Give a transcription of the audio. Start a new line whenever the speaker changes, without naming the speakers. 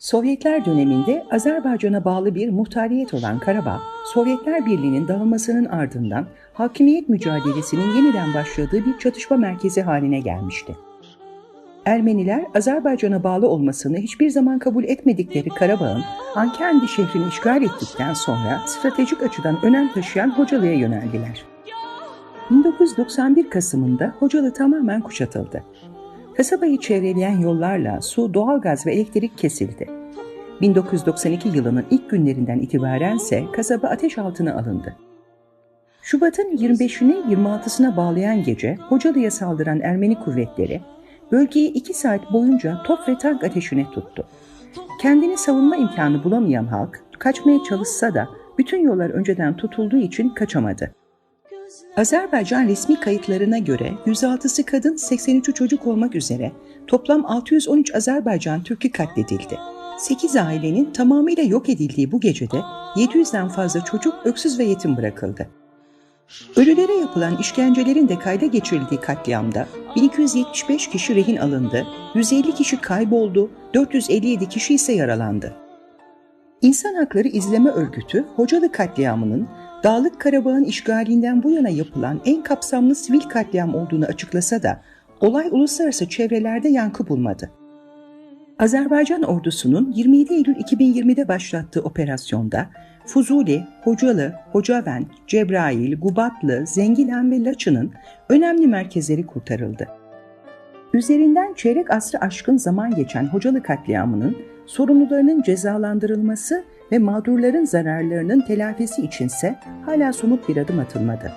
Sovyetler döneminde Azerbaycan'a bağlı bir muhtariyet olan Karabağ, Sovyetler Birliği'nin dağılmasının ardından hakimiyet mücadelesinin yeniden başladığı bir çatışma merkezi haline gelmişti. Ermeniler Azerbaycan'a bağlı olmasını hiçbir zaman kabul etmedikleri Karabağ'ın Ankendi şehrini işgal ettikten sonra stratejik açıdan önem taşıyan Hocalı'ya yöneldiler. 1991 Kasım'ında Hocalı tamamen kuşatıldı. Kasabayı çevreleyen yollarla su, doğalgaz ve elektrik kesildi. 1992 yılının ilk günlerinden itibaren ise kasaba ateş altına alındı. Şubat'ın 25'ine 26'sına bağlayan gece Hocalı'ya saldıran Ermeni kuvvetleri bölgeyi 2 saat boyunca top ve tank ateşine tuttu. Kendini savunma imkanı bulamayan halk kaçmaya çalışsa da bütün yollar önceden tutulduğu için kaçamadı. Azerbaycan resmi kayıtlarına göre 106'sı kadın 83'ü çocuk olmak üzere toplam 613 Azerbaycan Türk'ü katledildi. 8 ailenin tamamıyla yok edildiği bu gecede 700'den fazla çocuk öksüz ve yetim bırakıldı. Ölülere yapılan işkencelerin de kayda geçirildiği katliamda 1275 kişi rehin alındı, 150 kişi kayboldu, 457 kişi ise yaralandı. İnsan Hakları İzleme Örgütü, Hocalı katliamının Dağlık Karabağ'ın işgalinden bu yana yapılan en kapsamlı sivil katliam olduğunu açıklasa da olay uluslararası çevrelerde yankı bulmadı. Azerbaycan ordusunun 27 Eylül 2020'de başlattığı operasyonda Fuzuli, Hocalı, Hocaven, Cebrail, Gubatlı, Zengilen ve Laçı'nın önemli merkezleri kurtarıldı. Üzerinden çeyrek asrı aşkın zaman geçen Hocalı katliamının sorumlularının cezalandırılması ve mağdurların zararlarının telafisi içinse hala somut bir adım atılmadı.